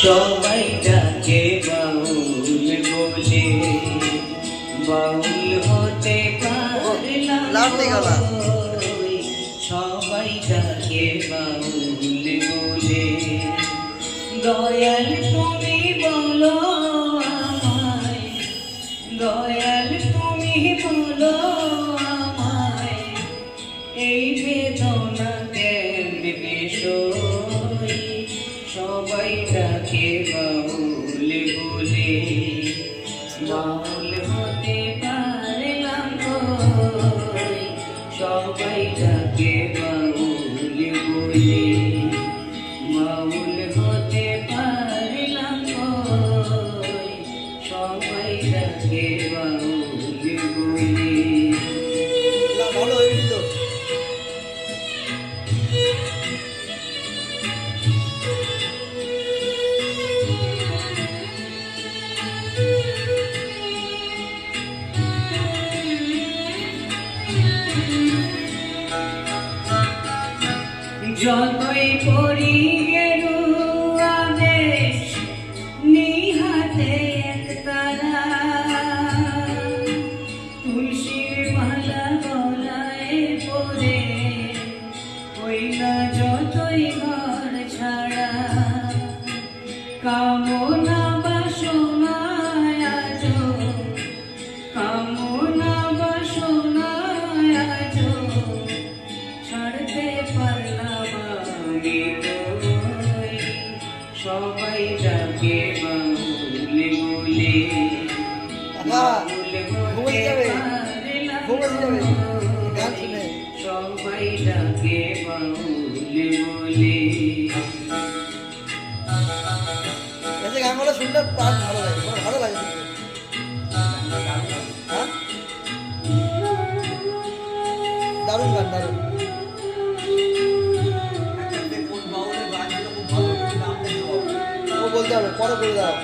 সবাই ডাকে বাউল বলে বাউল হতে পারলাম। সবাই ডাকে বাউল বলে দয়াল তুমি বলো আমায় দয়াল তুমি বলো যতই পড়ি নিহাতে এক তারা। তুলসীর মালা গলায় পরে ওই না যতই ঘর ছাড়া। কামনা সবাই ডাকে বাউলে বলে এসে গানগুলো শুনলে প্রাণ ভালো লাগে ভালো লাগে দারুণ গান দারুণ ও বলতে হবে পরে বলে দাও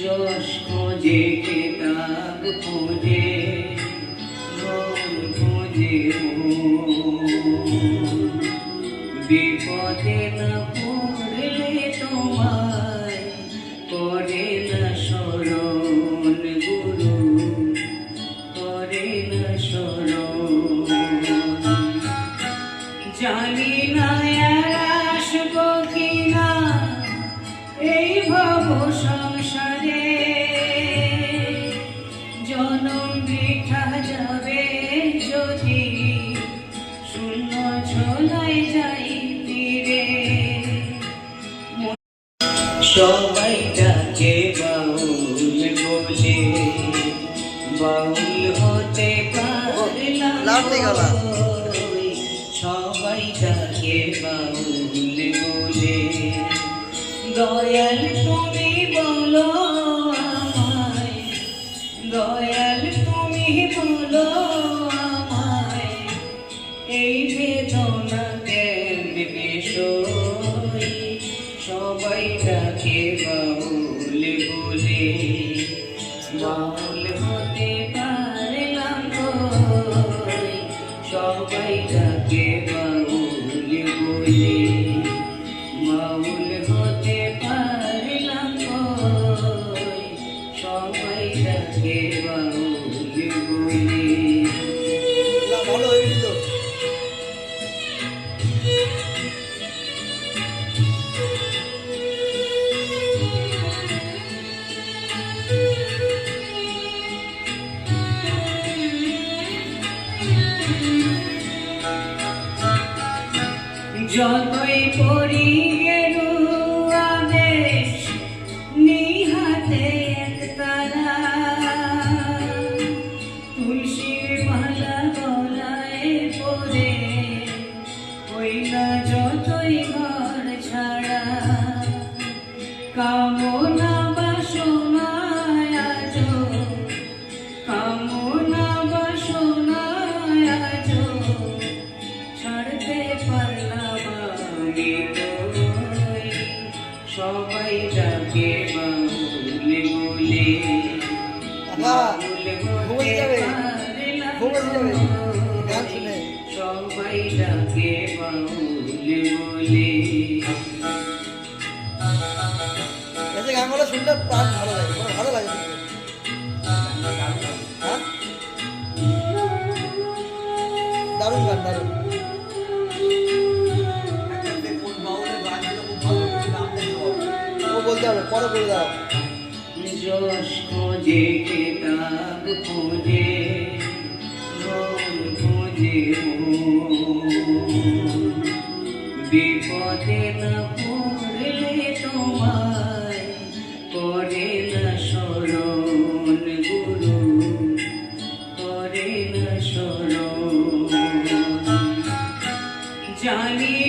যশ খোঁজে কেতাব খোঁজে। বিপদে না সবাই ডাকে বাউল বলে বাউল হতে পারলাম। সবাই ডাকে বাউল বলে দয়াল বাউল যতই পড়ি গেরু আদেশ, নিহাতে তারা। তুলসীর মালা গলায় পরে ওই না যতই ঘর ছাড়া, কামনা সবাই ডাকে বাউলে বলে। সবাই ডাকে বাউলে বলে শুনলে প্রাণ ভালো লাগে ভালো লাগে। বলতে হবে, পরে বলে দাও। যশ বিপদে না পড়লে তোমায় করে না স্মরণ গুরু, করে না স্মরণ। জানি